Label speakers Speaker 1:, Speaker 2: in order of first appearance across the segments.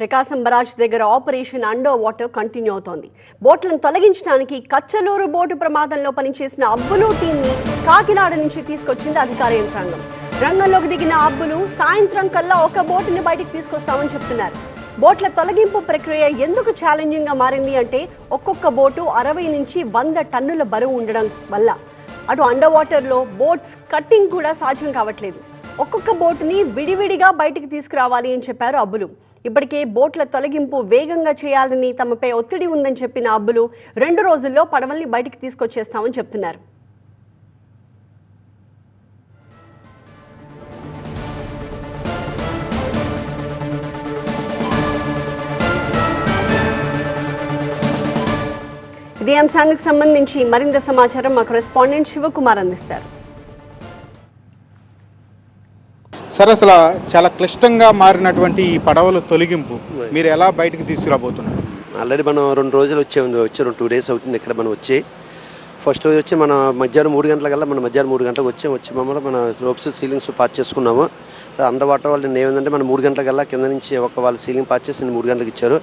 Speaker 1: ప్రకాశం barrage దగ్గర operation under water continue అవుతోంది. బోట్లను తొలగించడానికి కచ్చలూరు బోటు ప్రమాదంలో పనిచేసిన అబ్బులు టీంని కాకినాడ నుంచి తీసుకొచ్చింది అధికార యంత్రాంగం. రంగంలోకి దిగిన అబ్బులు సాయంత్రం కల్లా ఒక బోటుని బయటికి తీసుకొస్తామని చెప్తున్నారు. బోట్ల తొలగింపు ప్రక్రియ ఎందుకు ఛాలెంజింగ్గా మారింది అంటే ఒక్కొక్క బోటు అరవై నుంచి వంద టన్నుల బరువు ఉండడం వల్ల. అటు అండర్ వాటర్లో బోట్స్ కట్టింగ్ కూడా సాధ్యం కావట్లేదు. ఒక్కొక్క బోటుని విడివిడిగా బయటికి తీసుకురావాలి అని చెప్పారు అబ్బులు. ఇప్పటికే బోట్ల తొలగింపు వేగంగా చేయాలని తమపై ఒత్తిడి ఉందని చెప్పిన అబ్బులు రెండు రోజుల్లో పడవల్ని బయటికి తీసుకొచ్చేస్తామని చెప్తున్నారు. ఇదే అంశానికి సంబంధించి మరింత సమాచారం మా కరెస్పాండెంట్ శివకుమార్ అందిస్తారు.
Speaker 2: సార్ అసలు చాలా క్లిష్టంగా మారినటువంటి ఈ పడవల తొలగింపు మీరు ఎలా బయటికి తీసుకురాబోతున్నారు?
Speaker 3: ఆల్రెడీ మనం రెండు రోజులు వచ్చాము వచ్చి రెండు టూ డేస్ అవుతుంది ఇక్కడ మనం వచ్చి. ఫస్ట్ రోజు వచ్చి మన మధ్యాహ్నం మూడు గంటలకల్లా మన మధ్యాహ్నం మూడు గంటలకు వచ్చాము వచ్చి మమ్మల్ని మన రోప్స్ సీలింగ్స్ పాస్ చేసుకున్నాము. అండర్ వాటర్ వాళ్ళు నేను ఏమైందంటే మన మూడు గంటలకల్లా కింద నుంచి ఒక వాళ్ళు సీలింగ్ పాస్ చేసి మూడు గంటలకు ఇచ్చారు.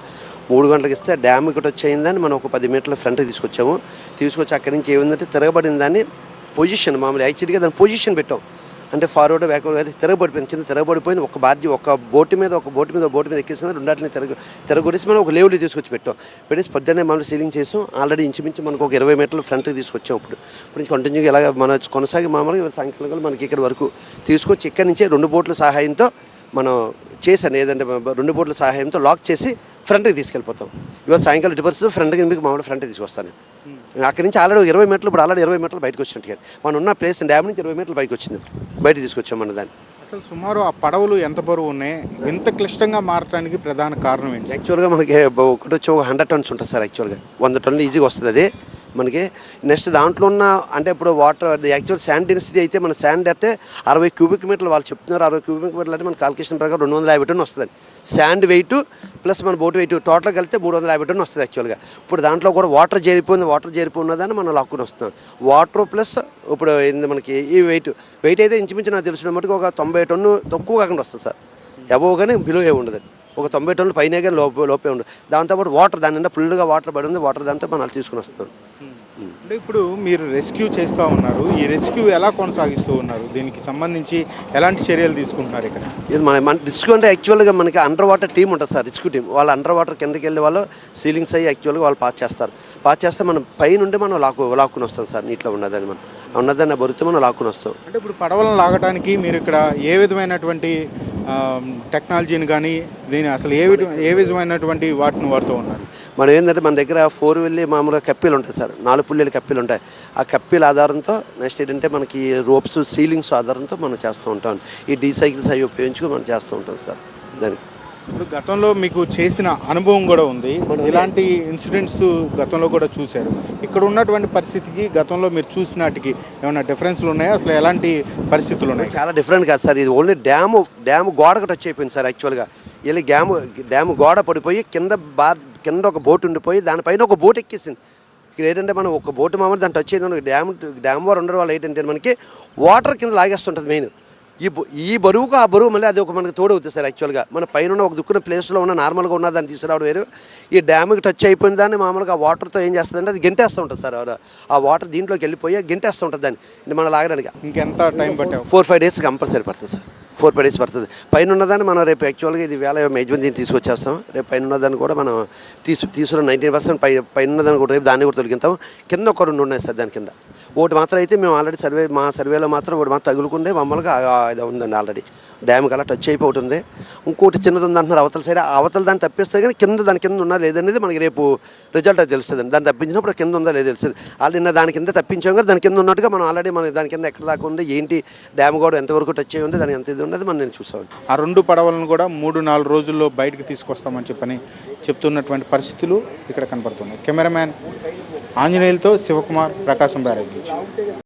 Speaker 3: మూడు గంటలకు ఇస్తే డ్యామ్ ఇక్కడ వచ్చేయిందని మనం ఒక పది మీటర్ల ఫ్రంట్కి తీసుకొచ్చాము. తీసుకొచ్చి అక్కడి నుంచి ఏమైందంటే తిరగబడిన దాన్ని పొజిషన్ మామూలు యాక్చువల్గా దాని పొజిషన్ పెట్టాం. అంటే ఫార్వర్డ్ బ్యాక్వర్డ్ అయితే తిరగబడిపోయింది. కింద తిరగబడిపోయింది. ఒక బాధ్య ఒక బోటు మీద ఒక బోటు మీద బోటు మీద ఎక్కిస్తుంది రెండాటిని తిరగ తిరగొడిసి మనం ఒక లేవులు తీసుకొచ్చి పెట్టాం. పెట్టేసి పొద్దున్నే మనం సీలింగ్ చేసాం. ఆల్రెడీ ఇంచుమించు మనకు ఒక ఇరవై మీటర్లు ఫ్రంట్కి తీసుకొచ్చాం ఇప్పుడు. ఇప్పుడు నుంచి కంటిన్యూగా ఇలాగ మన కొనసాగి మామూలుగా సాయంకాలం మనకి ఇక్కడ వరకు తీసుకొచ్చి ఇక్కడి నుంచే రెండు బోట్ల సహాయంతో మనం చేశాను ఏదంటే రెండు బోట్ల సహాయంతో లాక్ చేసి ఫ్రంట్కి తీసుకెళ్ళిపోతాం. ఇవాళ సాయంకాలం డిపర్స్ ఫ్రంట్కి మీకు మామూలు ఫ్రంట్కి తీసుకొస్తాను అక్కడి నుంచి ఆల్రెడీ ఇరవై మీటర్లు ఇప్పుడు ఆల్రెడీ ఇరవై మీటర్లు బయటకు వచ్చినట్టు కదా మనం ఉన్న ప్లేస్ డ్యామ్ నుంచి ఇరవై మీటర్లు బయటకు వచ్చింది. బయట తీసుకొచ్చాం మన దాన్ని.
Speaker 2: అసలు సుమారు ఆ పడవలు ఎంత బరువు ఉన్నాయి? ఇంత క్లిష్టంగా మారడానికి ప్రధాన కారణం ఏంటి?
Speaker 3: యాక్చువల్గా మనకి ఒకటి వచ్చి ఒక హండ్రెడ్ టన్స్ ఉంటుంది సార్ యాక్చువల్గా వంద టన్నులు ఈజీగా వస్తుంది అది. మనకి నెక్స్ట్ దాంట్లో ఉన్న అంటే ఇప్పుడు వాటర్ యాక్చువల్ శాండ్ డెన్సిటీ అయితే మన శాండ్ అయితే అరవై క్యూబిక్ మీటర్లు వాళ్ళు చెప్తున్నారు. అరవై క్యూబిక్ మీటర్లు అంటే మన కాల్కులేషన్ ప్రకారం రెండు వందల యాభై టన్ వస్తుంది. శాండ్ వెయిట్ ప్లస్ మన బోట్ వెయిట్ టోటల్ కలిపితే మూడు వందల యాభై టన్ వస్తుంది యాక్చువల్గా ఇప్పుడు దాంట్లో కూడా వాటర్ చేరిపోయింది వాటర్ చేరిపోయి మనం లాక్కుని వస్తున్నాం. వాటర్ ప్లస్ ఇప్పుడు ఏంది మనకి ఈ వెయిట్ వెయిట్ అయితే ఇంచుమించు నాకు తెలిసిన మటుకు ఒక తొంభై టన్ను తక్కువ కాకుండా వస్తుంది సార్. ఎబోవ్ కానీ బిలో ఏ ఉండదు. ఒక తొంభై టన్నులు పైన లోపే లోపే ఉండదు దాంతోపాటు వాటర్ దాని నిండా ఫుల్గా వాటర్ పడి ఉంది. వాటర్ దాంతో మనం తీసుకుని వస్తాం
Speaker 2: అంటే ఇప్పుడు మీరు రెస్క్యూ చేస్తూ ఉన్నారు. ఈ రెస్క్యూ ఎలా కొనసాగిస్తూ ఉన్నారు? దీనికి సంబంధించి ఎలాంటి చర్యలు తీసుకుంటున్నారు ఇక్కడ?
Speaker 3: ఇది మన మన రిస్క్ అంటే యాక్చువల్గా మనకి అండర్ వాటర్ టీం ఉంటుంది సార్ రిస్క్ టీం వాళ్ళు అండర్ వాటర్ కిందకి వెళ్ళి వాళ్ళు సీలింగ్స్ అయ్యి యాక్చువల్గా వాళ్ళు పాస్ చేస్తారు. పాస్ చేస్తే మనం పైనుండి మనం లాక్కు లాక్కుని వస్తాం సార్ నీటిలో ఉన్నదని మనం. ఉన్నదాన్ని బరితే మనం లాక్కుని వస్తాం.
Speaker 2: అంటే ఇప్పుడు పడవలను లాగడానికి మీరు ఇక్కడ ఏ విధమైనటువంటి టెక్నాలజీని కానీ దీని అసలు ఏ ఏ విధమైనటువంటి వాటిని వాడుతూ ఉన్నారు?
Speaker 3: మనం ఏంటంటే మన దగ్గర ఫోర్ వెళ్ళి మామూలుగా కప్పీలు ఉంటాయి సార్. నాలుగు పుల్లెలు కప్పీలు ఉంటాయి. ఆ కప్పీల ఆధారంతో నెక్స్ట్ ఏంటంటే మనకి రోప్స్ సీలింగ్స్ ఆధారంతో మనం చేస్తూ ఉంటాం. ఈ డీసైకిల్స్ అవి ఉపయోగించుకుని మనం చేస్తూ ఉంటాం సార్. దానికి
Speaker 2: ఇప్పుడు గతంలో మీకు చేసిన అనుభవం కూడా ఉంది. ఇలాంటి ఇన్సిడెంట్స్ గతంలో కూడా చూశారు. ఇక్కడ ఉన్నటువంటి పరిస్థితికి గతంలో మీరు చూసినాటికి ఏమైనా డిఫరెన్స్లు ఉన్నాయా? అసలు ఎలాంటి పరిస్థితులు ఉన్నాయి?
Speaker 3: చాలా డిఫరెంట్ కాదు సార్ ఇది ఓన్లీ డ్యాము డ్యాము గోడకు టచ్ అయిపోయింది సార్ యాక్చువల్గా. వెళ్ళి డ్యాము డ్యాము గోడ పడిపోయి కింద బా కింద ఒక బోట్ ఉండిపోయి దానిపైన ఒక బోట్ ఎక్కేసింది. ఇక్కడ ఏంటంటే మనం ఒక బోటు మామూలు దాన్ని టచ్ అయ్యింది డ్యామ్ డ్యామ్ వారు ఉండడం వల్ల ఏంటంటే మనకి వాటర్ కింద లాగేస్తుంటుంది మెయిన్. ఈ ఈ బరువుకు ఆ బరువు మళ్ళీ అది ఒక మనకి తోడు అవుతుంది సార్ యాక్చువల్గా. మన పైన ఒక దుక్కున్న ప్లేస్లో ఉన్న నార్మల్గా ఉన్న దాన్ని తీసుకురావడం వేరు. ఈ డ్యామ్కి టచ్ అయిపోయిన దాన్ని మామూలుగా ఆ వాటర్తో ఏం చేస్తుందంటే అది గెంటేస్తూ ఉంటుంది సార్. ఆ- వాటర్ దీంట్లోకి వెళ్ళిపోయి గెంటేస్తూ ఉంటుంది దాన్ని. మనం లాగడానికి
Speaker 2: ఇంకెంత టైం పట్టావు?
Speaker 3: ఫోర్ ఫైవ్ డేస్ కంపల్సరీ పడుతుంది సార్. ఫోర్ ఫైవ్ డేస్ పడుతుంది. పైన ఉన్నదాన్ని మనం రేపు యాక్చువల్గా ఇది వేళ మేజ్మెంట్ దీన్ని తీసుకొచ్చేస్తాం. రేపు పైన ఉన్నదాన్ని కూడా మనం తీసు తీసుకున్న నైంటీ పర్సెంట్ పై పైన ఉన్నదాన్ని కూడా రేపు దాన్ని కూడా తొలగిస్తాం. కింద ఒక రెండు ఉన్నాయి సార్ దాని కింద. ఒకటి మాత్రం అయితే మేము ఆల్రెడీ సర్వే మా సర్వేలో మాత్రం ఒకటి మాత్రం తగులుకుండే మమ్మల్ని ఇది ఉందండి ఆల్రెడీ డ్యామ్కి అలా టచ్ అయిపోతుంది. ఇంకోటి చిన్నది ఉంది అంటున్నారు అవతల సైడ్ అవతల దాన్ని తప్పిస్తే కానీ కింద దాని కింద ఉన్నా లేదనేది మనకి రేపు రిజల్ట్ అది తెలుస్తుంది. దాన్ని తప్పించినప్పుడు కింద ఉందా లేదు తెలుస్తుంది. ఆల్రెడీ నిన్న దాని కింద తప్పించాం కానీ దాని కింద ఉన్నట్టుగా మనం ఆల్రెడీ మన దాని కింద ఎక్కడ దాకా ఉంది ఏంటి డ్యామ్ కూడా ఎంతవరకు టచ్ అయ్యి ఉంది దాని ఎంత ఇది ఉన్నది మనం నేను చూసాను
Speaker 2: ఆ రెండు పడవలను కూడా మూడు నాలుగు రోజుల్లో బయటకు తీసుకొస్తామని చెప్పని చెప్తున్నటువంటి పరిస్థితులు ఇక్కడ కనపడుతున్నాయి. కెమెరామ్యాన్ ఆంజనేయులతో శివకుమార్ ప్రకాశం బ్యారేజ్ నుంచి.